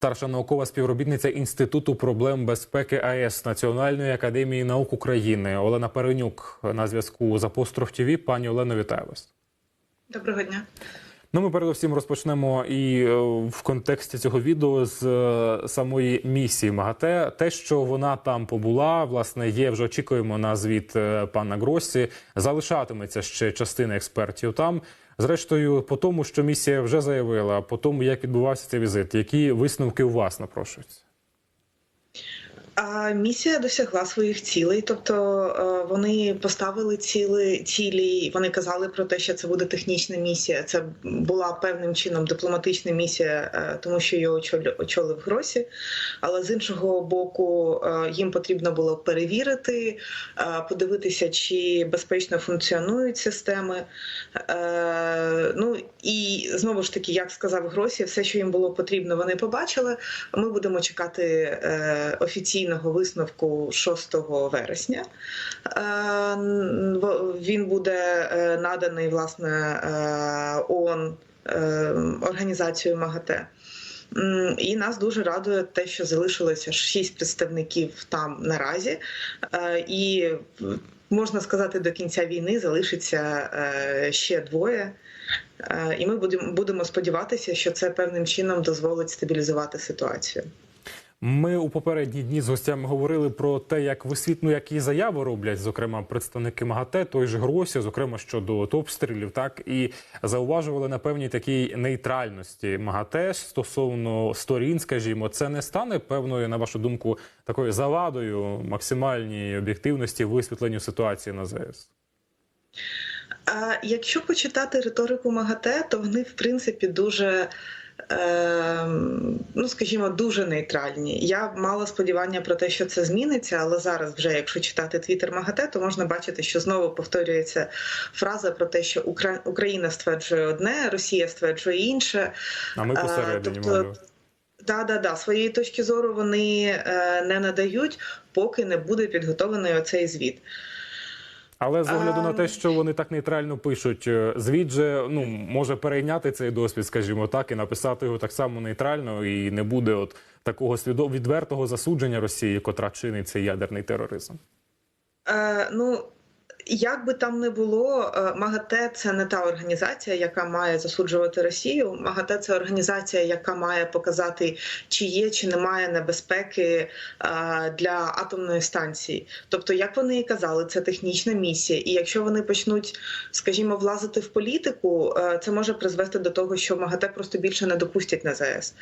Старша наукова співробітниця Інституту проблем безпеки АЕС Національної академії наук України Олена Перенюк на зв'язку з Апостроф ТВ. Пані Олено, вітаю вас. Доброго дня. Ну, ми передусім розпочнемо і е, в контексті цього відео з е, самої місії МАГАТЕ. Те, що вона там побула, власне, є вже очікуємо на звіт е, пана Гросі. Залишатиметься ще частина експертів там. Зрештою, по тому, що місія вже заявила, по тому, як відбувався цей візит, які висновки у вас напрошуються? Місія досягла своїх цілей, тобто е, вони поставили ціли цілі. Вони казали про те, що це буде технічна місія. Це була певним чином дипломатична місія, е, тому що очолю- очолив Гросі. Але з іншого боку, е, їм потрібно було перевірити, подивитися, чи безпечно функціонують системи. Ну і знову ж таки, як сказав Гросі, все, що їм було потрібно, вони побачили. Ми будемо чекати е, офіційного висновку 6 вересня. Е, Він буде е, наданий власне е, ООН організацією МАГАТЕ. І нас дуже радує те, що залишилося шість представників там наразі, і можна сказати, до кінця війни залишиться ще двоє. І ми будемо сподіватися, що це певним чином дозволить стабілізувати ситуацію. Ми у попередні дні з гостями говорили про те, як висвітну, які заяви роблять, зокрема представники МАГАТЕ, той же Гросі, зокрема щодо от обстрілів, так і зауважували на певній такій нейтральності МАГАТЕ стосовно сторін, скажімо, це не стане певною, на вашу думку, такою завадою максимальній об'єктивності висвітленню ситуації на ЗС. Якщо почитати риторику МАГАТЕ, то вони в принципі дуже. Е, Ну, скажімо, дуже нейтральні. Я мала сподівання про те, що це зміниться, але зараз, вже якщо читати твіттер МАГАТЕ, то можна бачити, що знову повторюється фраза про те, що Україна стверджує одне, Росія стверджує інше. А ми Е, посередині тобто. Да, да, да. Своєї точки зору вони е, не надають, поки не буде підготовлений оцей звіт. Але з огляду на Ем. те, що вони так нейтрально пишуть, е, звіт же ну може перейняти цей досвід, скажімо так, і написати його так само нейтрально, і не буде от такого свідомо відвертого засудження Росії, котра чинить цей ядерний тероризм. Е, ну, як би там не було, е, МАГАТЕ це не та організація, яка має засуджувати Росію. МАГАТЕ це організація, яка має показати, чи є, чи немає небезпеки е, для атомної станції. Тобто, як вони і казали, це технічна місія. І якщо вони почнуть, скажімо, влазити в політику, е, це може призвести до того, що МАГАТЕ просто більше не допустять на ЗАЕС.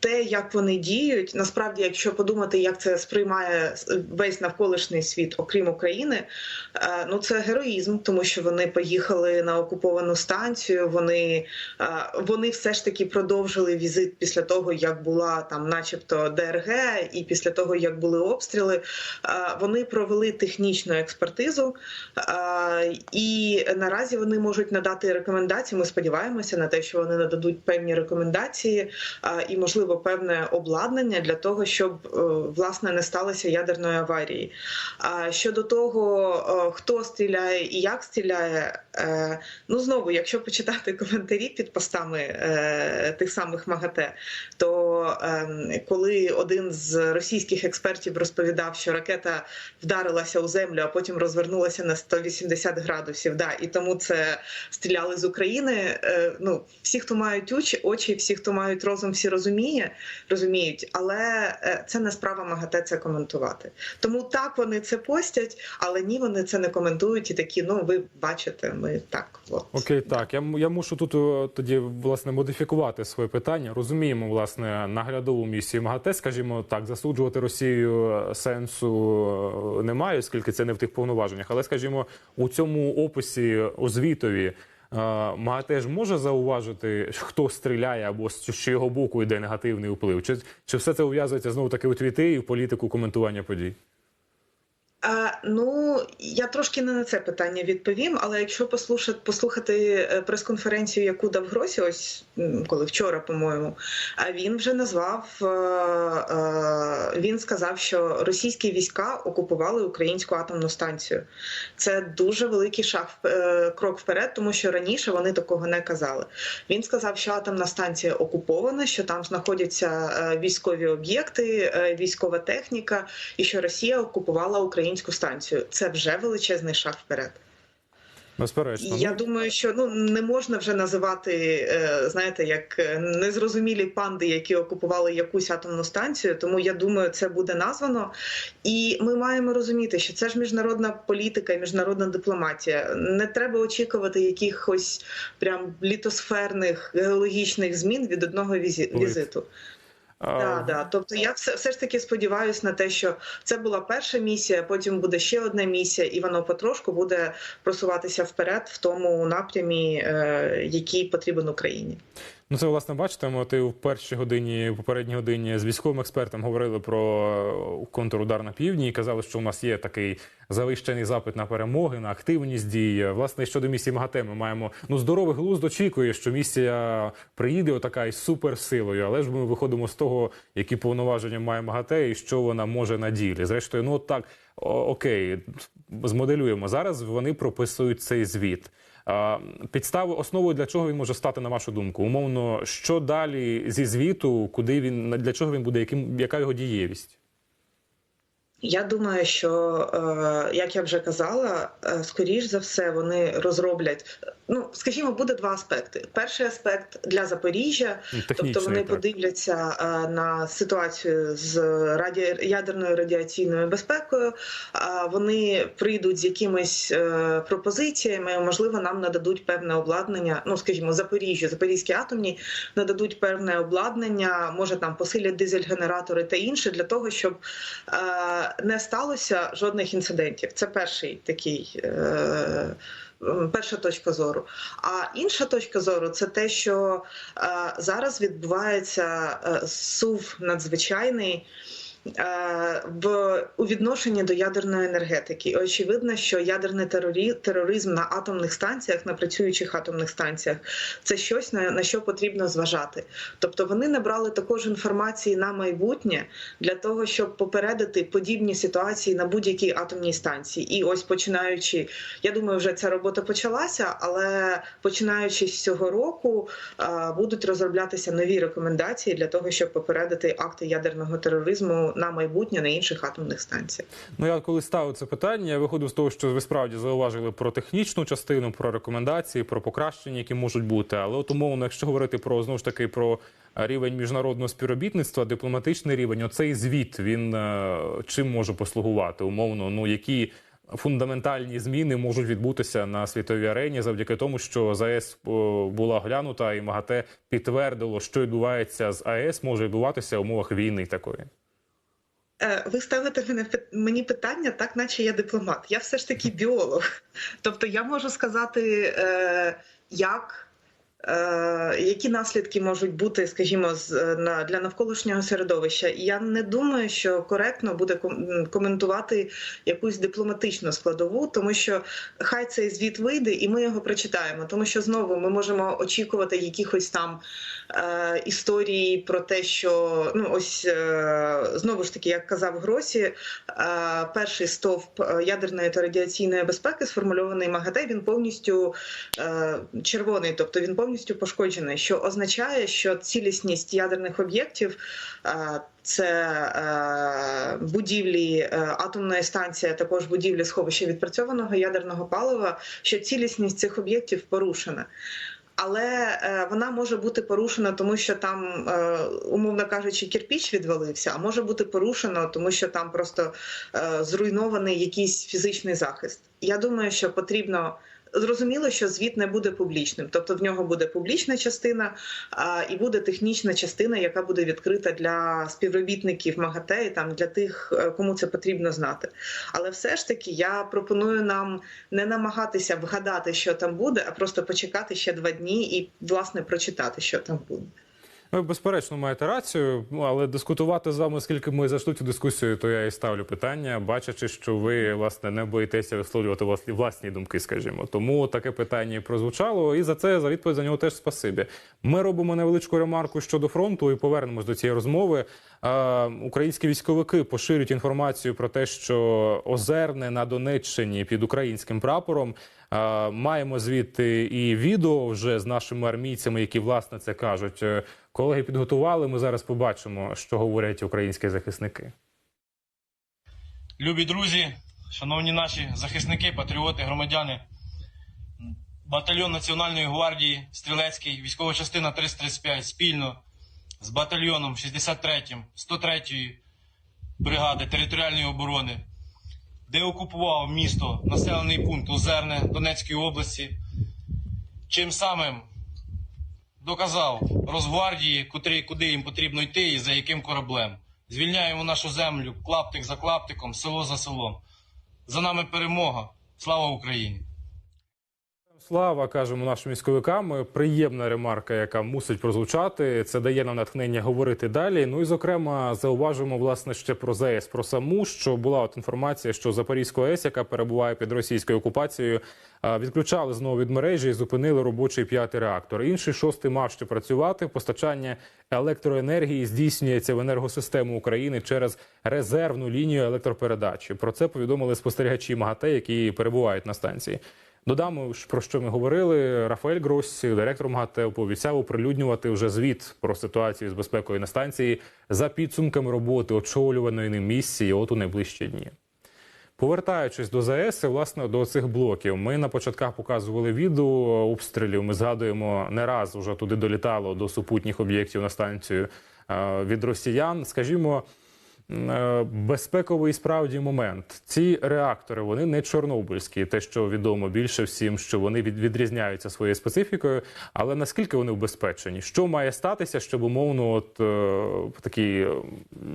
Те, як вони діють, насправді, якщо подумати, як це сприймає весь навколишній світ, окрім України, е, ну це героїзм, тому що вони поїхали на окуповану станцію. Вони, е, вони все ж таки продовжили візит після того, як була там, начебто, ДРГ, і після того, як були обстріли. Е, Вони провели технічну експертизу, і наразі вони можуть надати рекомендації. Ми сподіваємося на те, що вони нададуть певні рекомендації і, можливо, певне обладнання для того, щоб е, власне не сталося ядерної аварії. А щодо того, е, хто стріляє і як стріляє, е, ну знову, якщо почитати коментарі під постами тих самих МАГАТЕ, то е, коли один з російських експертів розповідав, що ракета вдарилася у землю, а потім розвернулася на 180 градусів, да, і тому це стріляли з України. Е, ну, всі, хто мають очі, очі, всі, хто мають розум, всі розуміє, розуміють, але е, це не справа МАГАТЕ це коментувати. Тому так вони це постять, але ні, вони це не коментують і такі. Ну ви бачите, ми так. От. Окей, так я, я мушу тут тоді власне модифікувати своє питання. Розуміємо, власне, наглядову місію МАГАТЕ, скажімо так, засуджувати Росію е, сенсу е, немає, оскільки це не в тих повноваженнях. Але, скажімо, у цьому описі у звітові. е, МАГАТЕ ж може зауважити, хто стріляє або з чого боку йде негативний вплив? Чи, чи все це ув'язується знову таки у твіти і в політику коментування подій? Ну я трошки не на це питання відповім. Але якщо послухати, послухати е, прес-конференцію, яку дав Гросі, ось коли вчора, по-моєму, він вже назвав е, е, він сказав, що російські війська окупували українську атомну станцію. Це дуже великий шаг крок вперед, тому що раніше вони такого не казали. Він сказав, що атомна станція окупована, що там знаходяться військові об'єкти, військова техніка, і що Росія окупувала українську станцію. Це вже величезний шаг вперед. Безперечно. Я Ну, думаю, що ну не можна вже називати, е, знаєте, як е, незрозумілі панди, які окупували якусь атомну станцію. Тому я думаю, це буде названо. І ми маємо розуміти, що це ж міжнародна політика і міжнародна дипломатія. Не треба очікувати якихось прям літосферних геологічних змін від одного візі- візиту. А, Да, да. Тобто я все, все ж таки сподіваюся на те, що це була перша місія, потім буде ще одна місія, і воно потрошку буде просуватися вперед в тому напрямі, е, який потрібен Україні. Ну, це власне бачите. Ми і в першій годині, в попередній годині з військовим експертом говорили про е, контрудар на півдні і казали, що у нас є такий завищений запит на перемоги, на активність дій. Власне, щодо місії МАГАТЕ, ми маємо ну здоровий глузд очікує, що місія приїде отака із суперсилою. Але ж ми виходимо з того, які повноваження має МАГАТЕ і що вона може на ділі. Зрештою, ну так окей, змоделюємо зараз. Вони прописують цей звіт. Підстави основою для чого він може стати, на вашу думку? Умовно, що далі зі звіту, куди він для чого він буде, яким яка його дієвість? Я думаю, що е, як я вже казала, е, скоріш за все вони розроблять. Ну скажімо, буде два аспекти. Перший аспект для Запоріжжя, Ну, тобто вони так. подивляться е, на ситуацію з раді... ядерною радіаційною безпекою. А вони прийдуть з якимись е, пропозиціями. Можливо, нам нададуть певне обладнання. Ну, скажімо, Запоріжжя, Запорізькі атомні нададуть певне обладнання, може там посилять дизель-генератори та інше для того, щоб е, не сталося жодних інцидентів. Це перший такий. Е, Перша точка зору. А інша точка зору це те, що е, зараз відбувається е, сув надзвичайний в у відношенні до ядерної енергетики. Очевидно, що ядерний терорі, тероризм на атомних станціях, на працюючих атомних станціях, це щось на, на що потрібно зважати. Тобто вони набрали також інформації на майбутнє для того, щоб попередити подібні ситуації на будь-якій атомній станції. І ось починаючи, я думаю, вже ця робота почалася, але починаючи з цього року е, будуть розроблятися нові рекомендації для того, щоб попередити акти ядерного тероризму на майбутнє на інших атомних станціях. Ну я коли ставив це питання, я виходив з того, що ви справді зауважили про технічну частину, про рекомендації, про покращення, які можуть бути. Але от умовно, якщо говорити про знову ж таки про рівень міжнародного співробітництва, дипломатичний рівень, оцей звіт він е, чим може послугувати? Умовно, ну які фундаментальні зміни можуть відбутися на світовій арені завдяки тому, що ЗАЕС була глянута, і МАГАТЕ підтвердило, що відбувається з АЕС, може відбуватися в умовах війни такої. Е, Ви ставите мене мені питання, так наче я дипломат. Я все ж таки біолог. Тобто я можу сказати, е, як. Е, Які наслідки можуть бути, скажімо, е, для навколишнього середовища? Я не думаю, що коректно буде коментувати якусь дипломатичну складову, тому що хай цей звіт вийде, і ми його прочитаємо. Тому що знову ми можемо очікувати якихось там е, історій про те, що ну ось е, знову ж таки, як казав Гросі, е, перший стовп е, ядерної та радіаційної безпеки, сформульований МАГАТЕ, він повністю е, червоний, тобто він повністю пошкоджений, що означає, що цілісність ядерних об'єктів. е, це е, будівлі е, атомної станції, а також будівлі сховища відпрацьованого ядерного палива, що цілісність цих об'єктів порушена. Але вона може бути порушена, тому що там, умовно кажучи, кирпіч відвалився, а може бути порушено, тому що там просто зруйнований якийсь фізичний захист. Я думаю, що потрібно. Зрозуміло, що звіт не буде публічним, тобто в нього буде публічна частина а, і буде технічна частина, яка буде відкрита для співробітників МАГАТЕ і там для тих, е, кому це потрібно знати. Але все ж таки я пропоную нам не намагатися вгадати, що там буде, а просто почекати ще два дні і власне прочитати, що там буде. Ви безперечно маєте рацію, але дискутувати з вами, оскільки ми зайшли цю дискусію, то я і ставлю питання, бачачи, що ви власне не боїтеся висловлювати власні власні думки, скажімо. Тому таке питання і прозвучало, і за це за відповідь за нього теж спасибі. Ми робимо невеличку ремарку щодо фронту і повернемось до цієї розмови. Українські військовики поширюють інформацію про те, що Озерне на Донеччині під українським прапором. Е, Маємо звідти і відео вже з нашими армійцями, які власне це кажуть. Е, Колеги підготували. Ми зараз побачимо, що говорять українські захисники. Любі друзі, шановні наші захисники, патріоти, громадяни, батальйон Національної гвардії Стрілецький, військова частина 335 спільно з батальйоном 63-м 103-ї бригади територіальної оборони, де окупував місто, населений пункт Озерне Донецької області, чим самим доказав Росгвардії, куди, куди їм потрібно йти і за яким кораблем. Звільняємо нашу землю клаптик за клаптиком, село за селом. За нами перемога. Слава Україні! Слава кажемо нашим військовикам. Приємна ремарка, яка мусить прозвучати. Це дає нам натхнення говорити далі. Ну і зокрема, зауважимо власне ще про ЗАЕС, про саму, що була от інформація, що Запорізьку АЕС, яка перебуває під російською окупацією, відключали знову від мережі і зупинили робочий п'ятий реактор. Інший шостий мав ще працювати. Постачання електроенергії здійснюється в енергосистему України через резервну лінію електропередачі. Про це повідомили спостерігачі МАГАТЕ, які перебувають на станції. Додамо, про що ми говорили. Рафаель Гроссі, директор МАГАТЕ, пообіцяв оприлюднювати вже звіт про ситуацію з безпекою на станції за підсумками роботи очолюваної ним місії от у найближчі дні. Повертаючись до ЗАЕС, власне, до цих блоків, ми на початках показували відео обстрілів. Ми згадуємо не раз вже туди долітало до супутніх об'єктів на станцію е, від росіян. Скажімо, безпековий справді момент. Ці реактори вони не чорнобильські, те, що відомо більше всім, що вони від- відрізняються своєю специфікою. Але наскільки вони убезпечені? Що має статися, щоб умовно, от е, такий е,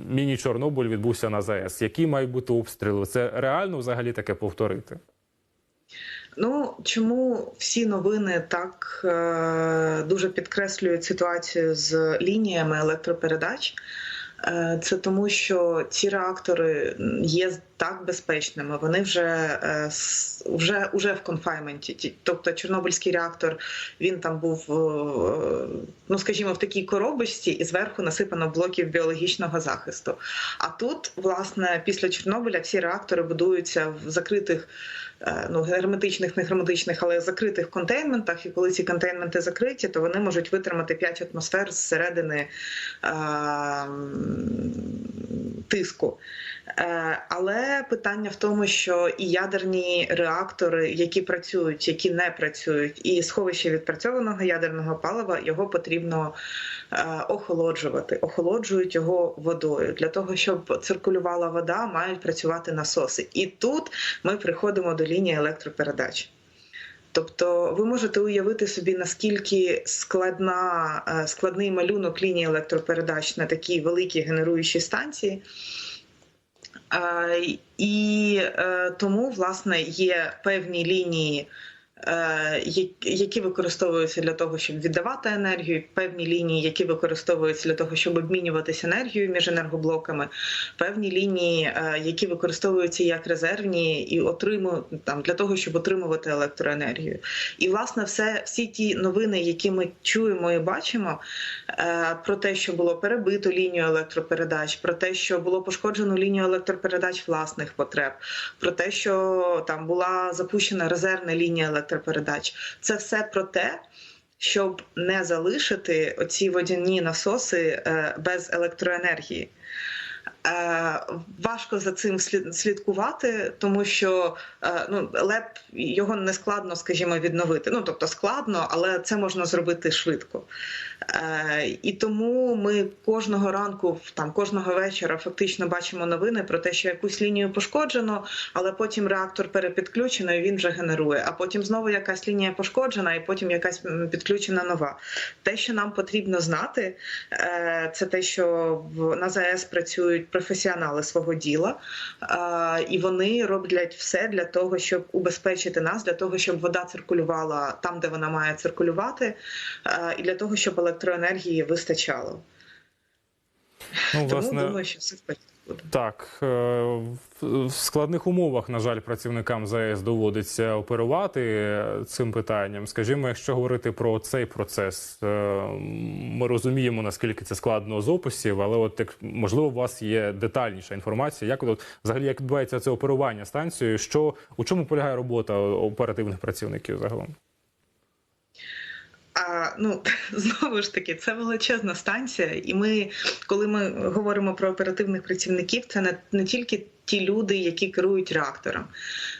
міні-Чорнобиль відбувся на ЗАЕС? Які мають бути обстріли? Це реально взагалі таке повторити? Ну чому всі новини так е, дуже підкреслюють ситуацію з лініями електропередач? Е, Це тому, що ці реактори є так безпечними. Вони вже е, вже, вже в конфайменті. Ті- Тобто Чорнобильський реактор він там був, е, ну скажімо, в такій коробочці, і зверху насипано блоків біологічного захисту. А тут, власне, після Чорнобиля всі реактори будуються в закритих. Е, Ну, герметичних, не герметичних, але закритих контейнментах. І коли ці контейнменти закриті, то вони можуть витримати 5 атмосфер зсередини м, тиску. Е, Але питання в тому, що і ядерні реактори, які працюють, які не працюють, і сховище відпрацьованого ядерного палива його потрібно е, охолоджувати. Охолоджують його водою. Для того, щоб циркулювала вода, мають працювати насоси. І тут ми приходимо до лінії електропередач. Тобто ви можете уявити собі, наскільки складна, е, складний малюнок лінії електропередач на такій великій генеруючій станції. Е, І е, тому, власне, є певні лінії, які використовуються для того, щоб віддавати енергію, певні лінії, які використовуються для того, щоб обмінюватися енергією між енергоблоками, певні лінії, е, які використовуються як резервні і отримують там для того, щоб отримувати електроенергію. І власне, все всі ті новини, які ми чуємо і бачимо, е, про те, що було перебито лінію електропередач, про те, що було пошкоджено лінію електропередач власних потреб, про те, що там була запущена резервна лінія електропередач. Це все про те. Щоб не залишити оці водяні насоси е, без електроенергії. Е, Важко за цим слідкувати, тому що е, ну, ЛЕП його не складно, скажімо, відновити. Ну тобто складно, але це можна зробити швидко. Е, І тому ми кожного ранку, там кожного вечора, фактично бачимо новини про те, що якусь лінію пошкоджено, але потім реактор перепідключено і він вже генерує. А потім знову якась лінія пошкоджена, і потім якась підключена нова. Те, що нам потрібно знати, це те, що на ЗАЕС працюють професіонали свого діла, і вони роблять все для того, щоб убезпечити нас, для того, щоб вода циркулювала там, де вона має циркулювати, і для того, щоб електроенергії вистачало. Ну, Тому власне, думаю, що все в порядку. Так, е, в- складних умовах, на жаль, працівникам ЗАЕС доводиться оперувати е, цим питанням. Скажімо, якщо говорити про цей процес, е, ми розуміємо, наскільки це складно з описів, але от як можливо, у вас є детальніша інформація, як от взагалі як відбувається це оперування станцією, що у чому полягає робота оперативних працівників загалом? А ну знову ж таки, це величезна станція, і ми, коли ми говоримо про оперативних працівників, це не, не тільки ті люди, які керують реактором.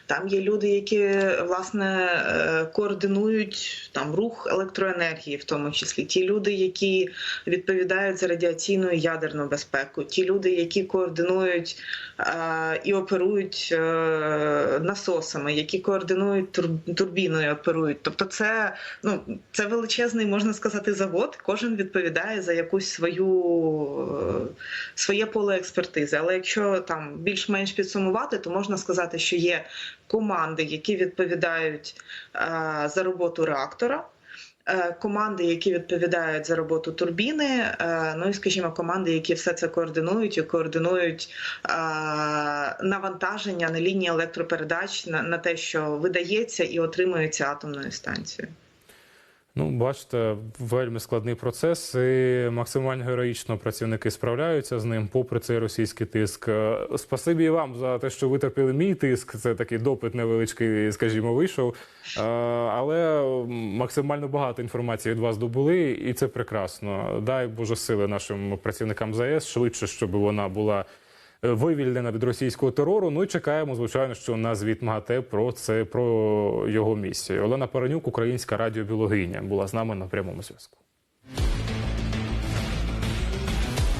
Там є люди, які власне е, координують там рух електроенергії, в тому числі ті люди, які відповідають за радіаційну і ядерну безпеку, ті люди, які координують е, і оперують е, насосами, які координують тур- турбіною, оперують. Тобто, це ну це величезний, можна сказати, завод. Кожен відповідає за якусь свою е, своє поле експертизи. Але якщо там більш-менш підсумувати, то можна сказати, що є команди, які відповідають е, за роботу реактора. е, Команди, які відповідають за роботу турбіни, е, ну і скажімо, команди, які все це координують і координують навантаження на лінії електропередач на те, що видається і отримується атомною станцією. Ну, бачите, вельми складний процес, і максимально героїчно працівники справляються з ним, попри цей російський тиск. Е, Спасибі вам за те, що витерпіли мій тиск. Це такий допит невеличкий, скажімо, вийшов. Е, Але максимально багато інформації від вас добули, і це прекрасно. Дай Боже сили нашим працівникам ЗАЕС швидше, щоб вона була вивільнена від російського терору. Ну і чекаємо, звичайно, що на звіт МАГАТЕ про це про його місію. Олена Паранюк, українська радіобіологиня, була з нами на прямому зв'язку.